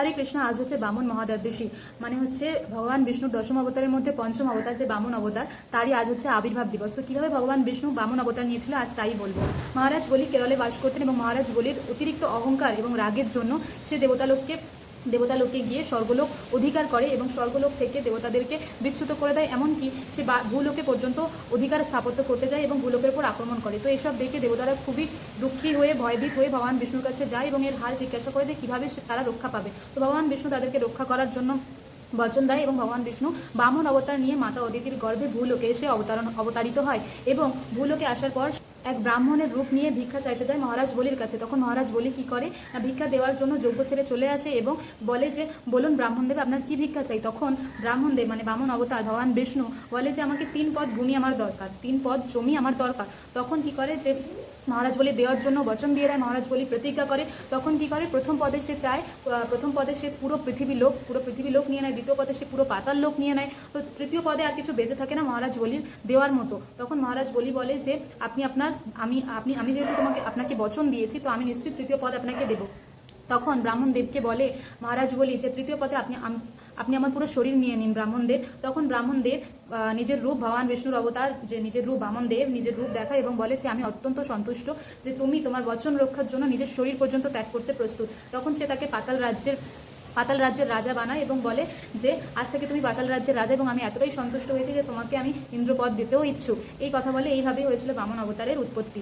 হরে কৃষ্ণ, আজ হচ্ছে বামন মহাদ্বাদশী। মানে হচ্ছে ভগবান বিষ্ণুর দশম অবতারের মধ্যে পঞ্চম অবতার যে বামন অবতার, তারই আজ হচ্ছে আবির্ভাব দিবস। তো কীভাবে ভগবান বিষ্ণু বামন অবতার নিয়েছিল, আজ তাই বলব। মহারাজ বলি কেরলে বাস করতেন এবং মহারাজ বলির অতিরিক্ত অহংকার এবং রাগের জন্য সে দেবতালোককে দেবতালোকে গিয়ে স্বর্গলোক অধিকার করে এবং স্বর্গলোক থেকে দেবতাদেরকে বিচ্যুত করে দেয়, এমনকি সে ভূলোকে পর্যন্ত অধিকার স্থাপত্য করতে যায় এবং ভূলোকের উপর আক্রমণ করে। তো এসব দেখে দেবতারা খুবই দুঃখী হয়ে, ভয়ভীত হয়ে ভগবান বিষ্ণুর কাছে যায় এবং এর হাল জিজ্ঞাসা করে যে কীভাবে তারা রক্ষা পাবে। তো ভগবান বিষ্ণু তাদেরকে রক্ষা করার জন্য বচন দেয় এবং ভগবান বিষ্ণু বামন অবতার নিয়ে মাতা অদিতির গর্ভে ভূলোকে এসে অবতারণ অবতারিত হয় এবং ভূলোকে আসার পর এক ব্রাহ্মণের রূপ নিয়ে ভিক্ষা চাইতে যায় মহারাজ বলির কাছে। তখন মহারাজ বলি, কি করে? না, ভিক্ষা দেওয়ার জন্য যোগ্য ছেড়ে চলে আসে এবং বলে যে, বলুন ব্রাহ্মণ ব্রাহ্মণদেব, আপনার কি ভিক্ষা চাই? তখন ব্রাহ্মণ ব্রাহ্মণদেব মানে বামন অবতার, ভগবান বিষ্ণু, বলে যে, আমাকে তিন পদ ভূমি আমার দরকার, তিন পদ জমি আমার দরকার। তখন কি করে যে, মহারাজ বলি, দেওয়ার জন্য বচন দিয়ে দেয়। মহারাজ বলি, প্রতিজ্ঞা করে। তখন কি করে? প্রথম পদে সে চায় প্রথম পদে সে পুরো পৃথিবী লোক, পুরো পৃথিবী লোক নিয়ে নেয়। দ্বিতীয় পদে সে পুরো পাতাল লোক নিয়ে নেয়। তো তৃতীয় পদে আর কিছু বেঁচে থাকে না মহারাজ বলির দেওয়ার মতো। তখন মহারাজ বলি বলে যে, আপনি আপনার আমি, আপনি, আমি যেহেতু তোমাকে, আপনাকে বচন দিয়েছি, তো আমি নিশ্চয়ই তৃতীয় পদ আপনাকে দেবো। তখন ব্রাহ্মণ দেবকে বলে, মহারাজ বলি যে, তৃতীয় পদে আপনি আপনি আমার পুরো শরীর নিয়ে নিন ব্রাহ্মণদের। তখন ব্রাহ্মণ দেব নিজের রূপ, ভগবান বিষ্ণুর অবতার, যে নিজের রূপ বামন দেব নিজের রূপ দেখায় এবং বলে যে, আমি অত্যন্ত সন্তুষ্ট যে, তুমি তোমার বচন রক্ষার জন্য নিজের শরীর পর্যন্ত ত্যাগ করতে প্রস্তুত। তখন সে তাকে পাতাল রাজ্যের পাতাল রাজ্যের রাজা বানায় এবং বলে যে, আজ থেকে তুমি পাতাল রাজ্যের রাজা এবং আমি এতটাই সন্তুষ্ট হয়েছি যে তোমাকে আমি ইন্দ্রপদ দিতেও ইচ্ছুক। এই কথা বলে এইভাবেই হয়েছিল বামন অবতারের উৎপত্তি।